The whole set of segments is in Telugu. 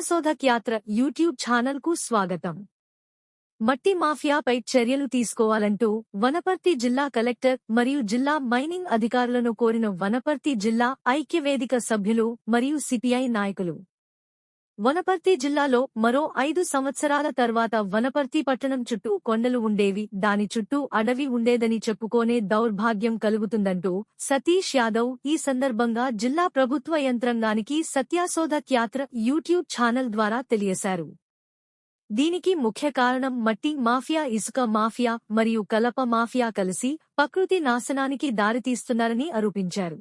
సత్యాశోధక్ యాత్ర యూట్యూబ్ ఛానల్కు స్వాగతం. మట్టి మాఫియాపై చర్యలు తీసుకోవాలంటూ వనపర్తి జిల్లా కలెక్టర్ మరియు జిల్లా మైనింగ్ అధికారులను కోరిన వనపర్తి జిల్లా ఐక్యవేదిక సభ్యులు మరియు సిపిఐ నాయకులు. వనపర్తి జిల్లాలో మరో ఐదు సంవత్సరాల తర్వాత వనపర్తి పట్టణం చుట్టూ కొండలు ఉండేవి. దాని చుట్టూ అడవి ఉండేదని చెప్పుకోనే దౌర్భాగ్యం కలుగుతుందంటూ సతీష్ యాదవ్ ఈ సందర్భంగా జిల్లా ప్రభుత్వ యంత్రాంగానికి సత్యాశోధక్ యాత్ర యూట్యూబ్ ఛానల్ ద్వారా తెలియశారు. దీనికి ముఖ్య కారణం మట్టి మాఫియా ఇసుక మాఫియా మరియు కలప మాఫియా కలిసి ప్రకృతి నాశనానికి దారితీస్తున్నారని ఆరోపించారు.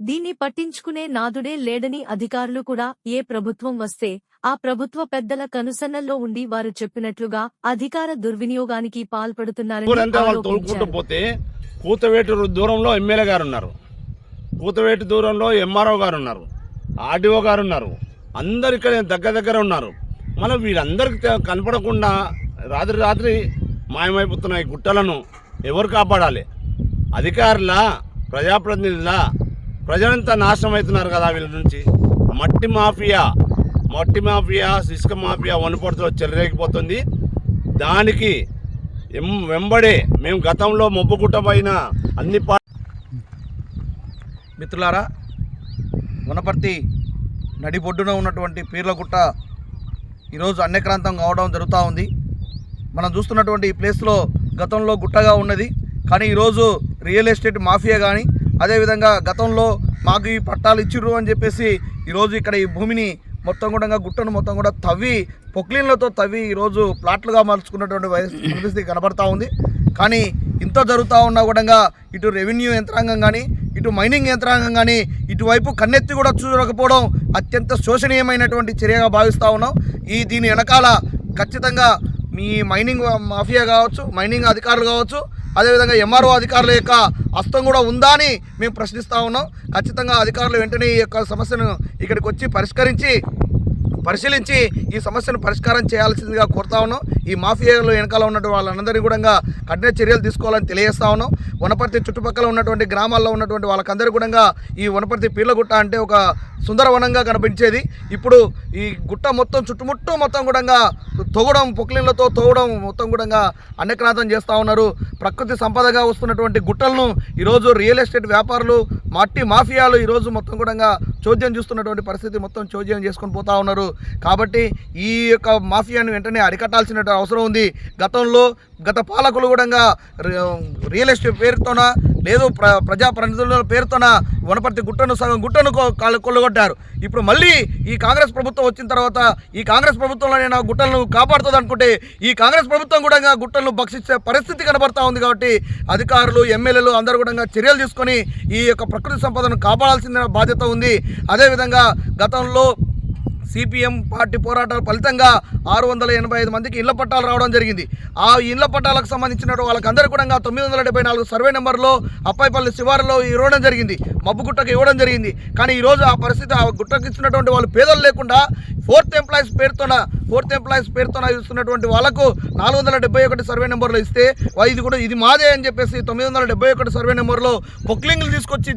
దీన్ని పట్టించుకునే నాదుడే లేడని అధికారులు కూడా ఏ ప్రభుత్వం వస్తే ఆ ప్రభుత్వ పెద్దల కనుసన్నల్లో ఉండి వారు చెప్పినట్లుగా అధికార దుర్వినియోగానికి పాల్పడుతున్నారని పోతే కూతవేటు దూరంలో ఎమ్మెల్యే గారు ఉన్నారు కూతవేటు దూరంలో ఎంఆర్ఓ గారు ఉన్నారు ఆర్డీఓ గారు ఉన్నారు అందరు ఇక్కడ దగ్గర దగ్గర ఉన్నారు. మనం వీళ్ళందరికీ కనపడకుండా రాత్రి రాత్రి మాయమైపోతున్న ఈ గుట్టలను ఎవరు కాపాడాలి? అధికారుల? ప్రజాప్రతినిధుల? ప్రజలంతా నాశనం అవుతున్నారు కదా వీళ్ళ నుంచి. మట్టి మాఫియా మట్టి మాఫియా ఇసుక మాఫియా వనపడుతులో చెలరేగిపోతుంది. దానికి వెంబడే మేము గతంలో మొబ్బుగుట్ట పైన అన్ని పా మిత్రులారా వనపర్తి నడిబొడ్డున ఉన్నటువంటి పీర్లగుట్ట ఈరోజు అన్యక్రాంతం కావడం జరుగుతూ ఉంది. మనం చూస్తున్నటువంటి ఈ ప్లేస్లో గతంలో గుట్టగా ఉన్నది. కానీ ఈరోజు రియల్ ఎస్టేట్ మాఫియా కానీ అదేవిధంగా గతంలో మాకు ఈ పట్టాలు ఇచ్చిర్రు అని చెప్పేసి ఈరోజు ఇక్కడ ఈ భూమిని మొత్తం కూడా గుట్టను మొత్తం కూడా తవ్వి పొక్లీన్లతో తవ్వి ఈరోజు ప్లాట్లుగా మార్చుకున్నటువంటి పరిస్థితి కనబడతా ఉంది. కానీ ఇంత జరుగుతూ ఉన్నా కూడా ఇటు రెవెన్యూ యంత్రాంగం కానీ ఇటు మైనింగ్ యంత్రాంగం కానీ ఇటువైపు కన్నెత్తి కూడా చూడకపోవడం అత్యంత శోషనీయమైనటువంటి చర్యగా భావిస్తూ ఉన్నాం. ఈ దీని వెనకాల ఖచ్చితంగా మీ మైనింగ్ మాఫియా కావచ్చు మైనింగ్ అధికారులు కావచ్చు అదేవిధంగా ఎంఆర్ఓ అధికారుల యొక్క హస్తం కూడా ఉందా అని మేము ప్రశ్నిస్తూ ఉన్నాం. ఖచ్చితంగా అధికారులు వెంటనే ఈ యొక్క సమస్యను ఇక్కడికి వచ్చి పరిష్కరించి పరిశీలించి ఈ సమస్యను పరిష్కారం చేయాల్సిందిగా కోరుతా ఉన్నాం. ఈ మాఫియాలో వెనకాల ఉన్నటువంటి వాళ్ళందరినీ కూడా కఠిన చర్యలు తీసుకోవాలని తెలియజేస్తా ఉన్నాం. వనపర్తి చుట్టుపక్కల ఉన్నటువంటి గ్రామాల్లో ఉన్నటువంటి వాళ్ళకందరూ కూడా ఈ వనపర్తి పీర్లగుట్ట అంటే ఒక సుందరవనంగా కనిపించేది. ఇప్పుడు ఈ గుట్ట మొత్తం చుట్టుముట్టు మొత్తం కూడా తొగడం పొక్లిన్లతో తోగడం మొత్తం కూడా అన్యక్రాంతం చేస్తూ ఉన్నారు. ప్రకృతి సంపదగా వస్తున్నటువంటి గుట్టలను ఈరోజు రియల్ ఎస్టేట్ వ్యాపారులు మట్టి మాఫియాలు ఈరోజు మొత్తం కూడా చోద్యం చూస్తున్నటువంటి పరిస్థితి మొత్తం చోద్యం చేసుకొని పోతా ఉన్నారు. కాబట్టి ఈ యొక్క మాఫియాను వెంటనే అరికట్టాల్సిన అవసరం ఉంది. గతంలో గత పాలకులు కూడా రియల్ ఎస్టేట్ పేరుతోన లేదు ప్ర ప్రజాప్రతినిధుల పేరుతోన వనపర్తి గుట్టను సగం గుట్టను కొల్లగొట్టారు. ఇప్పుడు మళ్ళీ ఈ కాంగ్రెస్ ప్రభుత్వం వచ్చిన తర్వాత ఈ కాంగ్రెస్ ప్రభుత్వంలోనైనా గుట్టలను కాపాడుతుంది అనుకుంటే ఈ కాంగ్రెస్ ప్రభుత్వం కూడా గుట్టలను భక్షించే పరిస్థితి కనబడతా ఉంది కాబట్టి అధికారులు ఎమ్మెల్యేలు అందరూ కూడా చర్యలు తీసుకొని ఈ యొక్క ప్రకృతి సంపదను కాపాడాల్సిన బాధ్యత ఉంది. అదేవిధంగా గతంలో సిపిఎం పార్టీ పోరాటాల ఫలితంగా ఆరు వందల ఎనభై ఐదు మందికి ఇళ్ళ పట్టాలు రావడం జరిగింది. ఆ ఇళ్ళ పట్టాలకు సంబంధించిన వాళ్ళకందరూ కూడా తొమ్మిది వందల డెబ్బై నాలుగు సర్వే నెంబర్లో అప్పాయిపల్లి శివారులో ఇవ్వడం జరిగింది. మబ్బు గుట్టకు ఇవ్వడం జరిగింది. కానీ ఈరోజు ఆ పరిస్థితి ఆ గుట్టకు ఇచ్చినటువంటి వాళ్ళు పేదలు లేకుండా ఫోర్త్ ఎంప్లాయీస్ పేరుతోన ఫోర్త్ ఎంప్లాయీస్ పేరుతోన ఇస్తున్నటువంటి వాళ్ళకు నాలుగు వందల డెబ్బై ఒకటి సర్వే నెంబర్లో ఇస్తే ఇది కూడా ఇది మాదే అని చెప్పేసి తొమ్మిది వందల డెబ్బై ఒకటి సర్వే నెంబర్లో పొక్లింగ్లు తీసుకొచ్చి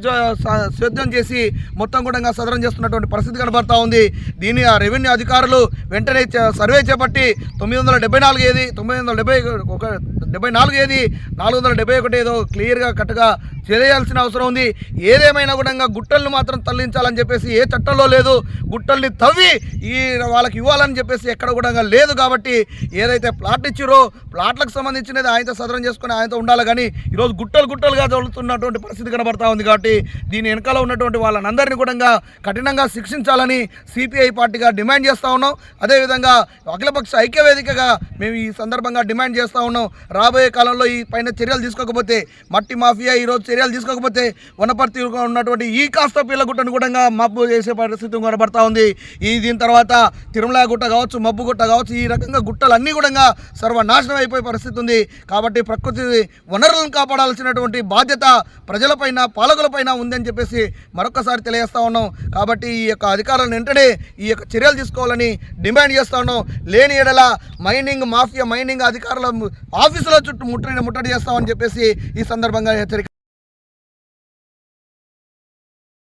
సేద్యం చేసి మొత్తం కూడా సదరం చేస్తున్నటువంటి పరిస్థితి కనబడతా ఉంది. దీన్ని ఆ రెవెన్యూ అధికారులు వెంటనే సర్వే చేపట్టి తొమ్మిది వందల డెబ్బై నాలుగు ఏది తొమ్మిది వందల డెబ్బై ఒక డెబ్బై నాలుగు ఏది నాలుగు వందల డెబ్బై ఒకటి ఏదో క్లియర్గా కట్టుగా తెలియాల్సిన అవసరం ఉంది. ఏదేమైనా కూడా గుట్టలను మాత్రం తరలించాలని చెప్పేసి ఏ చట్టంలో లేదు. గుట్టల్ని తవ్వి ఈ వాళ్ళకి ఇవ్వాలని చెప్పేసి ఎక్కడ కూడా లేదు కాబట్టి ఏదైతే ప్లాట్ ఇచ్చిరో ప్లాట్లకు సంబంధించినది ఆయనతో సదరం చేసుకుని ఆయనతో ఉండాలి కానీ ఈరోజు గుట్టలు గుట్టలుగా జరుగుతున్నటువంటి పరిస్థితి కనబడతా ఉంది కాబట్టి దీని వెనకాల ఉన్నటువంటి వాళ్ళందరినీ కూడా కఠినంగా శిక్షించాలని సిపిఐ పార్టీగా డిమాండ్ చేస్తూ ఉన్నాం. అదేవిధంగా అఖిలపక్ష ఐక్యవేదికగా మేము ఈ సందర్భంగా డిమాండ్ చేస్తూ ఉన్నాం. రాబోయే కాలంలో ఈ పైన చర్యలు తీసుకోకపోతే మట్టి మాఫియా ఈరోజు చర్యలు తీసుకోకపోతే వనపర్తిలో ఉన్నటువంటి ఈ కాస్త పిల్లగుట్టను కూడా మబ్బు చేసే పరిస్థితి కనబడతా ఉంది. ఈ దీని తర్వాత తిరుమల గుట్ట కావచ్చు మబ్బు గుట్ట కావచ్చు ఈ రకంగా గుట్టలన్నీ కూడా సర్వనాశనం అయిపోయే పరిస్థితి ఉంది. కాబట్టి ప్రకృతి వనరులను కాపాడాల్సినటువంటి బాధ్యత ప్రజలపైన పాలకులపైన ఉందని చెప్పేసి మరొకసారి తెలియజేస్తా ఉన్నాం. కాబట్టి ఈ యొక్క అధికారులను వెంటనే ఈ యొక్క చర్యలు తీసుకోవాలని డిమాండ్ చేస్తా ఉన్నాం. లేని ఎడల మైనింగ్ మాఫియా మైనింగ్ అధికారుల ఆఫీసుల చుట్టూ ముట్టడి ముట్టడి చేస్తామని చెప్పేసి ఈ సందర్భంగా హెచ్చరిక